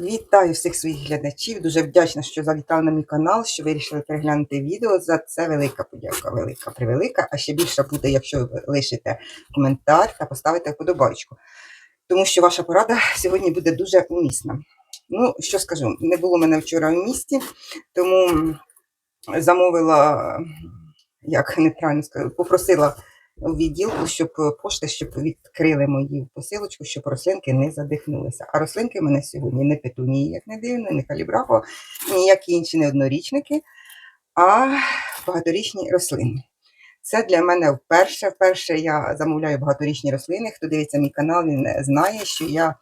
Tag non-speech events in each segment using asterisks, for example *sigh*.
Вітаю всіх своїх глядачів. Дуже вдячна, що завітали на мій канал, що вирішили переглянути відео. За це велика подяка, велика, превелика. А ще більше буде, якщо ви лишите коментар та поставите вподобайку. Тому що ваша порада сьогодні буде дуже умісна. Ну, що скажу, не було мене вчора в місті, тому замовила, як неправильно сказати, попросила у відділку, щоб пошти, щоб відкрили мою посилочку, щоб рослинки не задихнулися. А рослинки в мене сьогодні не петунії, як не дивно, не калібрахо, ніякі інші не однорічники, а багаторічні рослини. Це для мене вперше. Вперше я замовляю багаторічні рослини. Хто дивиться мій канал, він знає, що я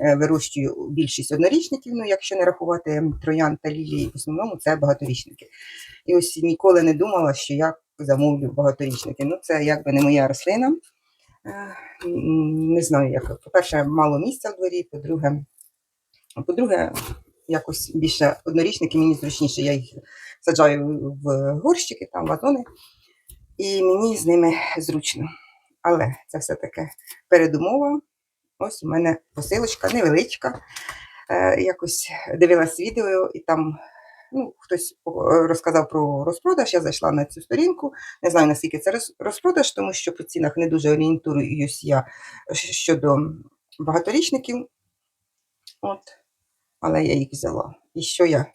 е, вирощую більшість однорічників, ну якщо не рахувати троян та лілії, в основному це багаторічники. І ось ніколи не думала, що я замовлю багаторічники. Ну, це якби не моя рослина. Е, Не знаю, як. По-перше, мало місця в дворі, по-друге, по-друге, якось більше однорічники, мені зручніше. Я їх саджаю в горщики, там вазони, і мені з ними зручно. Але це все таке передумова. Ось у мене посилочка невеличка. Е, якось дивилась відео, і там ну, хтось розказав про розпродаж. Я зайшла на цю сторінку. Не знаю, наскільки це розпродаж, тому що по цінах не дуже орієнтуюсь я щодо багаторічників. От. Але я їх взяла. І що я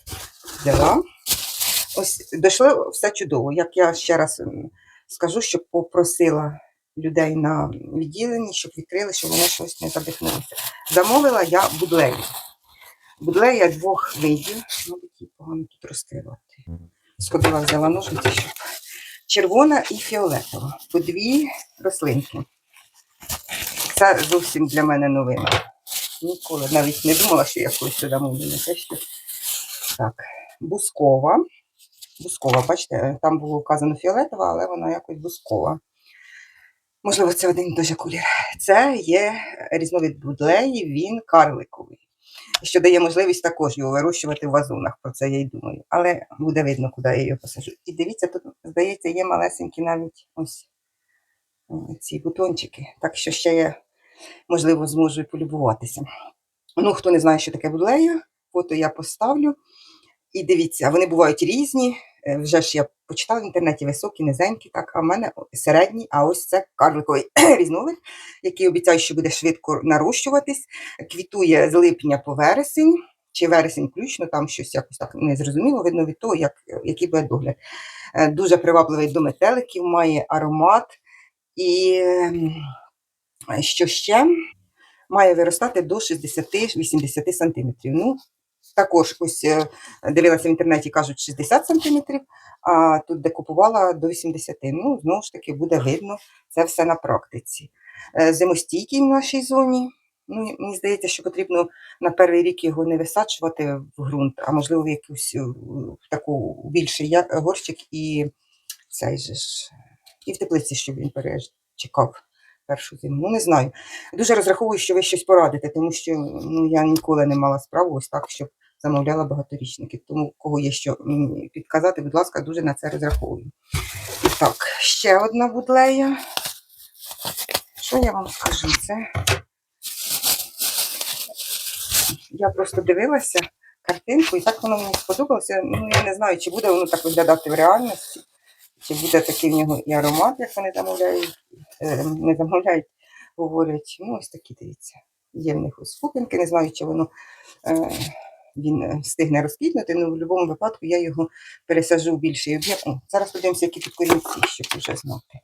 взяла? Ось дійшло все чудово. Як я ще раз скажу, що попросила людей на відділенні, щоб відкрили, щоб вони щось не задихнулися. Замовила я будлею. Будлея двох видів, мабуть, її погано тут розкривати. Сходила, взяла ножниці, щоб червона і фіолетова. По дві рослинки. Це зовсім для мене новина. Ніколи навіть не думала, що я колись це замовлю. Не. Так, бускова. Бускова, бачите, там було вказано фіолетова, але вона якось бускова. Можливо, це один і той же колір. Це є різновид будлеї, він карликовий що дає можливість також його вирощувати в вазонах. Про це я й думаю. Але буде видно, куди я його посажу. І дивіться, тут, здається, є малесенькі навіть ось ці бутончики. Так що ще я, можливо, зможу і полюбуватися. Ну, хто не знає, що таке будлея, фото я поставлю. І дивіться, вони бувають різні. Е, Вже ж я почитала в інтернеті високі, низенькі, так, а в мене середні, а ось це карликовий *clears throat* різновид, який обіцяю, що буде швидко нарощуватись квітує з липня по вересень, чи вересень включно, там щось якось так не зрозуміло, видно від того, як, який буде догляд. Е, Дуже привабливий до метеликів, має аромат. І ем, що ще має виростати до 60-80 см. Ну, також ось е, дивилася в інтернеті, кажуть 60 см, а тут, де купувала, до 80 Ну, знову ж таки, буде видно це все на практиці. Е, Зимостійкий в нашій зоні. Ну, мені здається, що потрібно на перший рік його не висаджувати в ґрунт, а можливо, в якусь е, в таку більший горщик і цей же ж, і в теплиці, щоб він перечекав першу зиму. Ну, не знаю. Дуже розраховую, що ви щось порадите, тому що ну, я ніколи не мала справу ось так, щоб замовляла багаторічники. Тому, кого є що підказати, будь ласка, дуже на це розраховую. Так, ще одна будлея. Що я вам скажу? Це я просто дивилася картинку, і так воно мені сподобалося. Ну, я не знаю, чи буде воно так виглядати в реальності, чи буде такий в нього і аромат, як вони замовляють, е, не замовляють, говорять. Ну, ось такі дивіться. Є в них ось не знаю, чи воно е, він е, встигне розквітнути, але в будь-якому випадку я його пересажу в більший об'єм. Зараз подивимося, які тут корінці, щоб вже знати.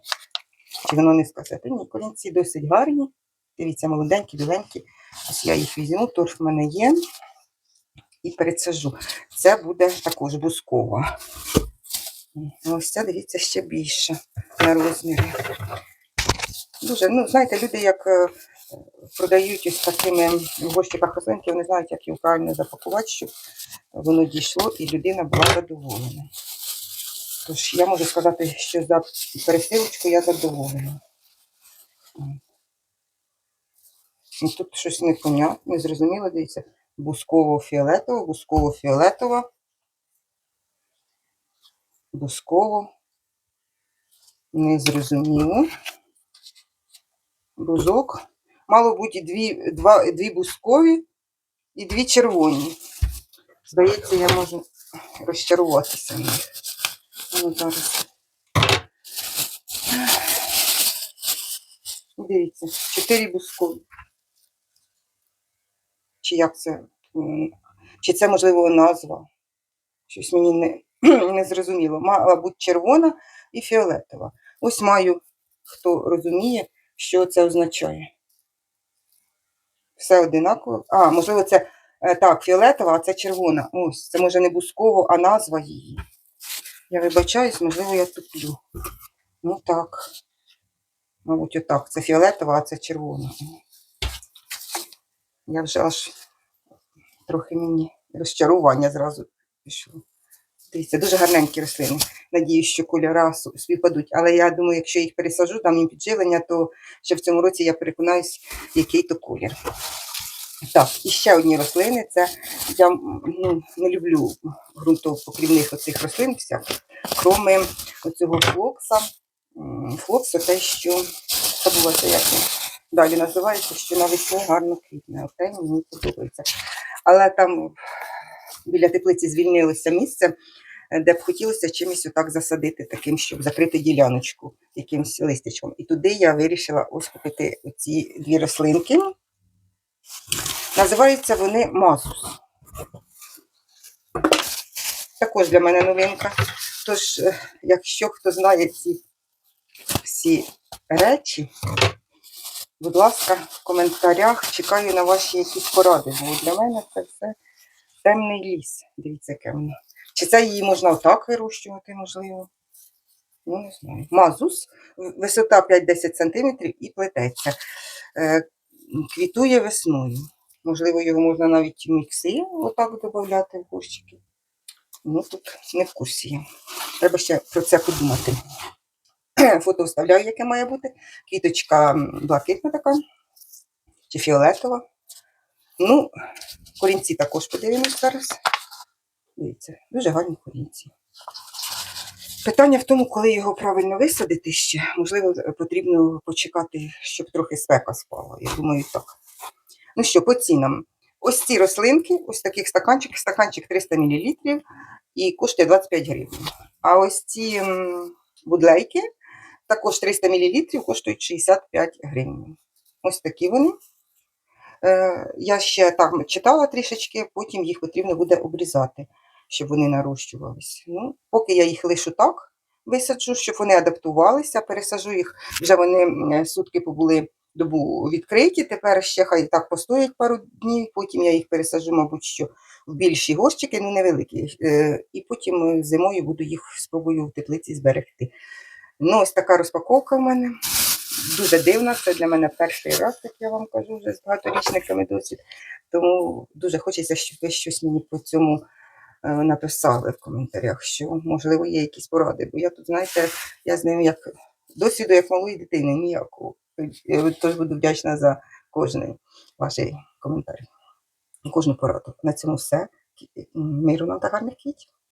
Чи воно не сказати? Ні, корінці досить гарні. Дивіться, молоденькі, біленькі. Ось я їх візьму, торф в мене є. І пересажу. Це буде також бускова. Ось це, дивіться, ще більше на розмірі. Дуже, ну, знаєте, люди як е, продають ось такими горщиках рослинки, вони знають, як його правильно запакувати, щоб воно дійшло і людина була задоволена. Тож я можу сказати, що за пересилочку я задоволена. І тут щось непонятне, незрозуміло, дивіться. Бусково-фіолетово, бусково-фіолетова, бусково. Незрозуміло. Бузок. Мало бути дві, два, дві бускові і дві червоні. Здається, я можу розчаруватися. Ну, зараз. Дивіться, чотири бускові. Чи як це? Чи це, можливо, назва? Щось мені не, не зрозуміло. Мала бути червона і фіолетова. Ось маю, хто розуміє, що це означає. Все одинаково. А, можливо, це е, так, фіолетова, а це червона. Ось, це може не бусково, а назва її. Я вибачаюсь, можливо, я туплю. Ну так. Мабуть, отак. Це фіолетова, а це червона. Я вже аж трохи мені розчарування зразу пішло. Дивіться, дуже гарненькі рослини. Надіюсь, що кольора співпадуть. Але я думаю, якщо їх пересаджу, там їм підживлення, то ще в цьому році я переконаюсь, який то колір. Так, і ще одні рослини. Це я ну, не люблю ґрунтопокрівних оцих рослин всяких, кроме оцього флокса. М, Флокс те, що забулося, як він далі називається, що навесні гарно квітне. Оте мені подобається. Але там біля теплиці звільнилося місце, де б хотілося чимось отак засадити, таким, щоб закрити діляночку якимось листячком. І туди я вирішила ось купити ці дві рослинки. Називаються вони Мазус. Також для мене новинка. Тож, е, якщо хто знає ці всі речі, будь ласка, в коментарях чекаю на ваші якісь поради, бо для мене це все темний ліс. Дивіться, яке воно. Чи це її можна отак вирощувати, можливо? Ну, не знаю. Мазус, висота 5-10 см і плететься. Е, Квітує весною. Можливо, його можна навіть мікси отак додати в горщики. Ну, тут не в курсі. я. Треба ще про це подумати. *clears throat* Фото вставляю, яке має бути. Квіточка блакитна така чи фіолетова. Ну, корінці також подивимось зараз. Дивіться, дуже гарні корінці. Питання в тому, коли його правильно висадити ще. Можливо, потрібно почекати, щоб трохи спека спала. Я думаю, так. Ну що, по цінам. Ось ці рослинки, ось таких стаканчик, стаканчик 300 мл і коштує 25 гривень. А ось ці будлейки, також 300 мл, коштують 65 гривень. Ось такі вони. Е, Я ще там читала трішечки, потім їх потрібно буде обрізати, щоб вони нарощувалися. Ну, поки я їх лишу так, висаджу, щоб вони адаптувалися, пересаджу їх. Вже вони сутки побули добу відкриті. Тепер ще хай так постоять пару днів, потім я їх пересаджу, мабуть, що в більші горщики, ну невеликі. Е, І потім е, зимою буду їх спробую в теплиці зберегти. Ну, ось така розпаковка в мене. Дуже дивна, це для мене перший раз, як я вам кажу, вже з багаторічниками досвід. Тому дуже хочеться, щоб ви щось мені по цьому е, написали в коментарях, що, можливо, є якісь поради. Бо я тут, знаєте, я з ним як досвіду, як малої дитини, ніякого. Е, Тож буду вдячна за кожний ваш коментар, кожну пораду. На цьому все. Миру нам та гарних квітів.